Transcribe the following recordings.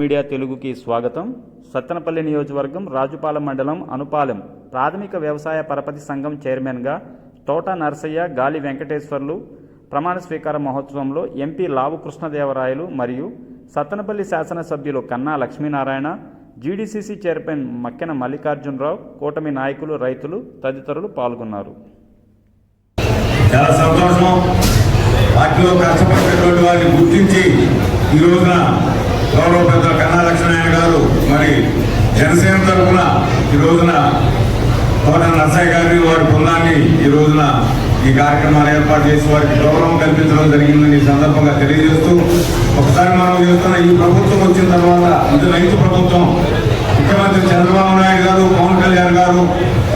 Media తెలుగుకి స్వాగతం. సత్తెనపల్లి నియోజకవర్గం రాజుపాలెం మండలం అనుపాలెం ప్రాథమిక వ్యవసాయ పరపతి సంఘం చైర్మన్గా తోట నరసయ్య గాలి వెంకటేశ్వర్లు ప్రమాణ స్వీకార మహోత్సవంలో ఎంపీ లావు కృష్ణదేవరాయలు మరియు సత్తెనపల్లి శాసనసభ్యులు కన్నా లక్ష్మీనారాయణ జీడీసీసీ చైర్మన్ మక్కెన మల్లికార్జునరావు కూటమి నాయకులు రైతులు తదితరులు పాల్గొన్నారు. చాలా సంతోషం. కష్టపడినటువంటి వారిని గుర్తించి ఈ రోజున గౌరవ పెద్ద కన్నా లక్ష్మణాయన గారు మరి జనసేన తరఫున ఈ రోజున తోట నరసయ్య గారిని వారి బృందాన్ని ఈ రోజున ఈ కార్యక్రమాలు ఏర్పాటు చేసి వారికి గౌరవం కల్పించడం జరిగిందని ఈ సందర్భంగా తెలియజేస్తూ ఒకసారి మనం చేస్తున్న ఈ ప్రభుత్వం వచ్చిన తర్వాత ఇది రైతు ప్రభుత్వం ముఖ్యమంత్రి చంద్రబాబు నాయుడు గారు పవన్ కళ్యాణ్ గారు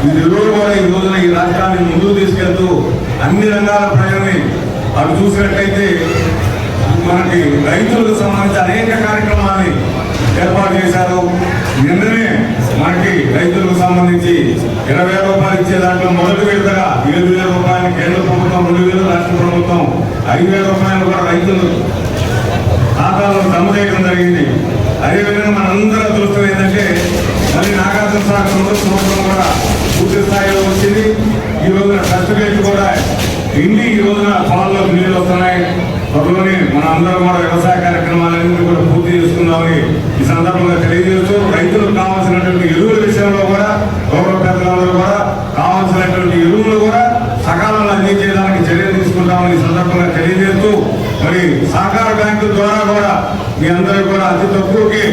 వీరిరువురు కూడా ఈ రోజున ఈ రాష్ట్రాన్ని ముందుకు తీసుకెళ్తూ అన్ని రంగాల ప్రజల్ని అటు చూసినట్లయితే మనకి రైతులకు సంబంధించి రైతులకు సంబంధించి ఇరవై రూపాయలు ఇచ్చే దాంట్లో మొదటి విడతగా ఏడు వేల రూపాయలు కేంద్ర ప్రభుత్వం రెండు వేలు రాష్ట్ర ప్రభుత్వం ఐదు వేల రూపాయలు కూడా రైతులు ఖాతాలో జమ చేయడం జరిగింది. అదేవిధంగా మనందరం చూస్తాం ఏంటంటే మళ్ళీ నాగార్జున సాగర్ సంవత్సరం కూడా పూర్తి స్థాయిలో వచ్చింది. ఈ రోజున సర్టిఫికేట్ కూడా ఇండి ఈ రోజున పొలంలో నీళ్ళు వస్తున్నాయి. త్వరలోనే మన అందరం కూడా వ్యవసాయ కార్యక్రమాలన్నింటినీ కూడా పూర్తి చేసుకుందామని ఈ సందర్భంగా తెలియజేస్తూ రైతులకు కావాల్సినటువంటి ఎరువుల విషయంలో కూడా గౌరవ పెద్దలందరూ కూడా కావాల్సినటువంటి ఎరువులు కూడా సకాలంలో అందించేయడానికి చర్యలు ఈ సందర్భంగా తెలియజేస్తూ మరి సహకార బ్యాంకు ద్వారా కూడా మీ అందరూ కూడా అతి తక్కువకి